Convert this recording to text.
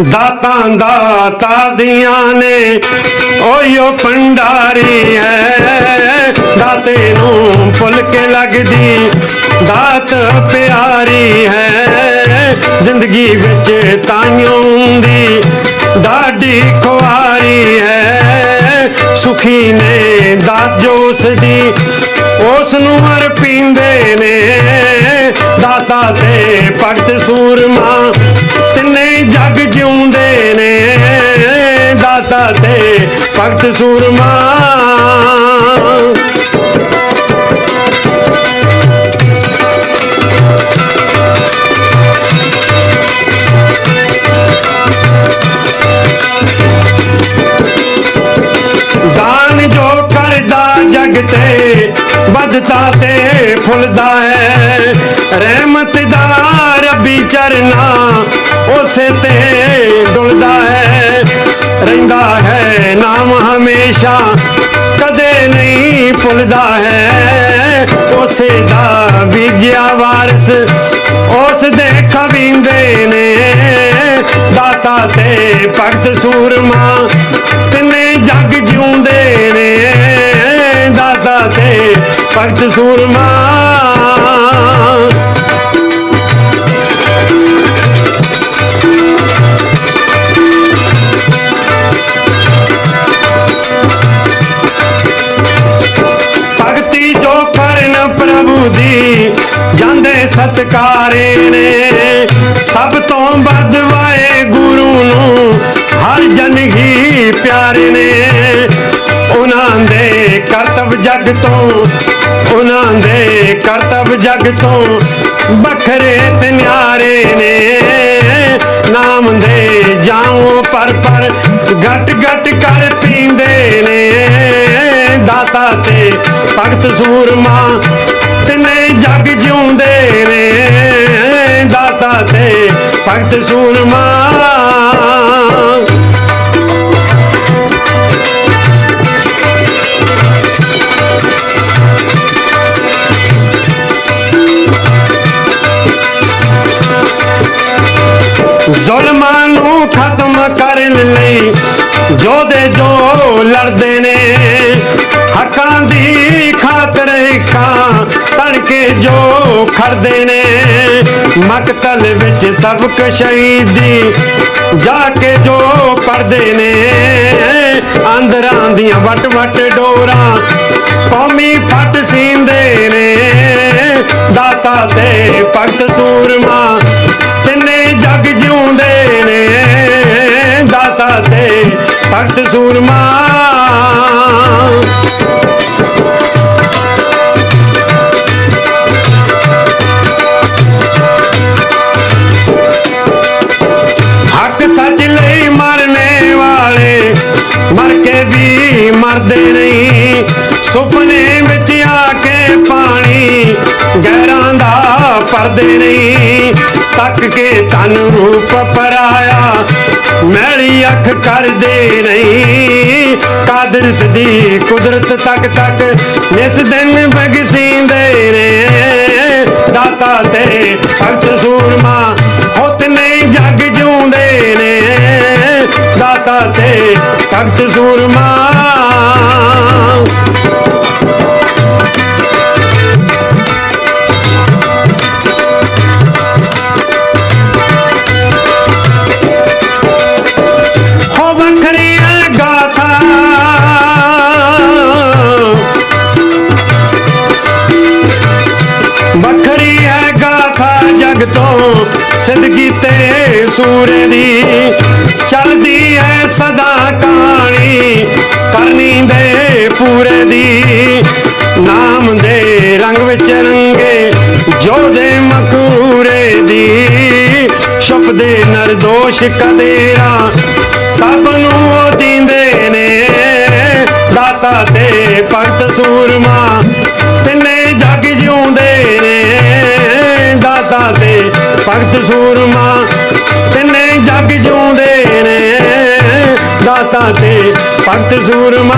ਦਾਤਾਂ ਦਾਤਾ ਦੀਆਂ ਨੇ। ਓਯੋ ਭੰਡਾਰੀ ਹੈ ਦਾਤੇ ਨੂੰ ਭੁੱਲ ਕੇ ਲੱਗਦੀ। ਦਾਤ ਪਿਆਰੀ ਹੈ, ਜ਼ਿੰਦਗੀ ਵਿੱਚ ਤਾਈਓ ਦੀ ਡਾਢੀ ਖੁਆਰੀ ਹੈ, ਸੁਖੀ ਨੇ ਦਾਤ ਜੋ ਉਸ ਦੀ ਉਸ ਨੂੰ ਹਰ ਪੀਂਦੇ ਨੇ। ਦਾਤਾ ਤੇ ਭਗਤ ਸੂਰਮਾ ਨੇ ਤੇ ਭਗਤ ਸੂਰਮਾ। ਦਾਨ ਜੋ ਕਰਦਾ ਜਗ ਤੇ ਵੱਧਦਾ ਤੇ ਫੁੱਲਦਾ ਹੈ। ਰਹਿਮਤ ਦਾ ਰੱਬੀ ਚਰਨਾ, ਉਸੇ ਤੇ ਡੁੱਲਦਾ ਹੈ। ਰਹਿੰਦਾ ਹੈ, ਨਾਮ ਹਮੇਸ਼ਾ ਕਦੇ ਨਹੀਂ ਭੁੱਲਦਾ ਹੈ। ਉਸੇ ਦਾ ਬੀਜਿਆ ਵਾਰਸ ਉਸ ਦੇ ਖਵਿੰਦੇ ਨੇ। ਦਾਤਾ ਤੇ ਭਗਤ ਸੂਰਮਾ ਤਿੰਨੇ ਜੱਗ ਜਿਉਂਦੇ ਨੇ। ਦਾਤਾ ਤੇ ਭਗਤ ਸੂਰਮਾ ਸਤਕਾਰੇ ਨੇ ਸਭ ਤੋਂ ਵੱਧ ਵਾਏ ਗੁਰੂ ਨੂੰ, ਹਰ ਜਨ ਹੀ ਪਿਆਰੇ ਨੇ। ਉਹਨਾਂ ਦੇ ਕਰਤਵ ਜਗ ਤੋਂ, ਉਹਨਾਂ ਦੇ ਕਰਤਵ ਜਗ ਤੋਂ ਬਖਰੇ ਤੇ ਨਿਆਰੇ ਨੇ। ਨਾਮ ਦੇ ਜਾਉ ਪਰ ਪਰ ਘਟ ਘਟ ਕਰ ਪੀਂਦੇ ਨੇ। ਦਾਤਾ ਤੇ ਭਗਤ ਸੂਰਮਾ ਤਿੰਨੇ ਜਗ ਜਿਉਂਦੇ ਨੇ। ਤੇ ਭਗਤ ਸੂਰਮਾ ਜ਼ੁਲਮਾਂ ਨੂੰ ਖਤਮ ਕਰਨ ਲਈ ਜੋਦੇ ਜੋ ਲੜਦੇ ਨੇ, ਹੱਕਾਂ ਦੀ ਖਾਤਰ ਖਾਂ ਤੜਕੇ ਜੋ ਖੜਦੇ ਨੇ। ਮਕਤਲ ਵਿੱਚ ਸਬਕ ਸ਼ਹੀਦੀ ਜਾ ਕੇ ਜੋ ਪੜਦੇ ਨੇ। ਅੰਦਰਾਂ ਦੀਆਂ ਵਟ ਵਟ ਡੋਰਾਂ ਕੌਮੀ ਫੱਟ ਸੀਂਦੇ ਨੇ। ਦਾਤਾ ਤੇ ਭਗਤ ਸੂਰਮਾ ਵੀ ਨਹੀਂ। ਸੁਪਨੇ ਵਿੱਚ ਆ ਕੇ ਪਾਣੀ ਗਹਿਰਾਂ ਦਾ ਪਰਦੇ ਨਹੀਂ। ਤੱਕ ਕੇ ਤਨ ਰੂਪ ਪਰਾਇਆ, ਮੈਲੀ ਅੱਖ ਕਰਦੇ ਨਹੀਂ। ਕਾਦਰਤ ਦੀ ਕੁਦਰਤ ਤੱਕ ਤੱਕ ਇਸ ਦਿਨ ਬਗਸੀਂਦੇ ਨੇ, ਦਾਤਾ ਤੇ ਤਖਤ ਭਗਤ ਸੂਰਮਾ। ਹੋ ਵੱਖਰੀਆਂ ਗਾਥਾ ਵੱਖਰੀ ਹੈ ਗਾਥਾ ਜਗ ਤੋਂ। ਸਿੱਧ ਕੀਤੇ ਸੂਰ ਦੀ। ਚੱਲਦੀ ਸਦਾ ਕਹਾਣੀ ਕਰਨੀ ਦੇ ਪੂਰੇ ਦੀ। ਨਾਮ ਦੇ ਰੰਗ ਵਿੱਚ ਰੰਗੇ ਜੋਦੇ ਮਕੂਰੇ ਦੀ। ਛੁਪਦੇ ਨਰਦੋਸ਼ ਕਦੇਰਾ ਸਭ ਨੂੰ ਉਹ ਦਿੰਦੇ ਨੇ। ਦਾਤਾ ਤੇ ਭਗਤ ਸੂਰਮਾ ਤਿੰਨੇ ਜਗ ਜਿਉਂਦੇ ਨੇ। ਦਾਤਾ ਤੇ ਭਗਤ ਸੂਰਮਾ ਤੇ ਭਗਤ ਸੂਰਮਾ